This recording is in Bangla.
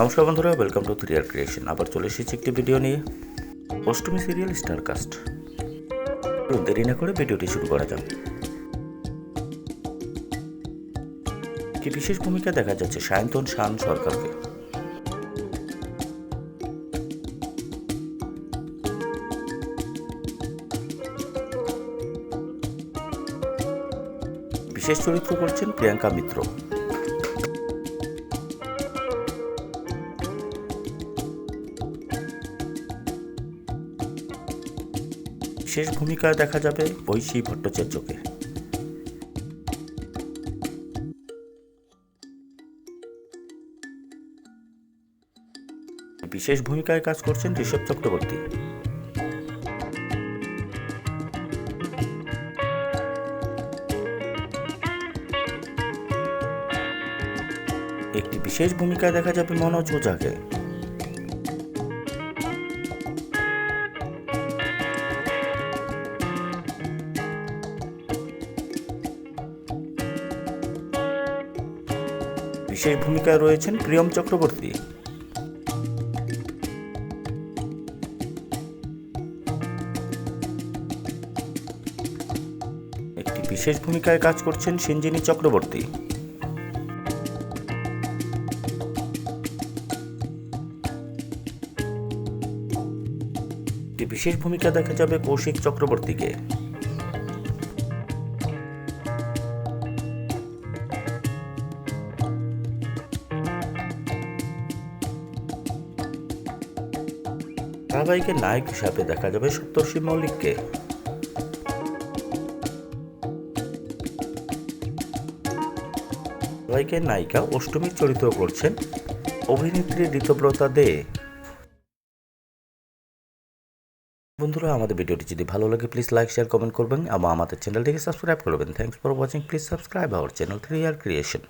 নমস্কার বন্ধুরা welcome to three R creation আবার চলে এসেছি একটি ভিডিও নিয়ে। অষ্টমী সিরিয়াল স্টারকাস্ট দেরি না করে ভিডিওটি শুরু করা যাক। একটি বিশেষ ভূমিকা দেখা যাচ্ছে সায়ন্তন শান সরকারকে। বিশেষ চরিত্র করছেন প্রিয়াঙ্কা মিত্র। বিশেষ ভূমিকায় দেখা যাবে ঐশী ভট্টাচার্যকে। বিশেষ ভূমিকায় কাজ করছেন ঋষভ চক্রবর্তী। একটি বিশেষ ভূমিকায় দেখা যাবে মনোজ ওঝাকে। বিশেষ ভূমিকায় রয়েছেন প্রিয়ম চক্রবর্তী। একটি বিশেষ ভূমিকায় কাজ করছেন সঞ্জিনী চক্রবর্তী। একটি বিশেষ ভূমিকা দেখা যাবে কৌশিক চক্রবর্তীকে। ধারাবাহিকের নায়ক হিসাবে দেখা যাবে সপ্তর্ষি মৌলিককে ধারাবাহিকের নায়িকা অষ্টমীর চরিত্র করছেন অভিনেত্রী ঋতব্রতা দে। বন্ধুরা, আমাদের ভিডিওটি যদি ভালো লাগে প্লিজ লাইক শেয়ার কমেন্ট করবেন এবং আমাদের চ্যানেলটিকে সাবস্ক্রাইব করবেন। Thanks for watching please subscribe our channel three R creation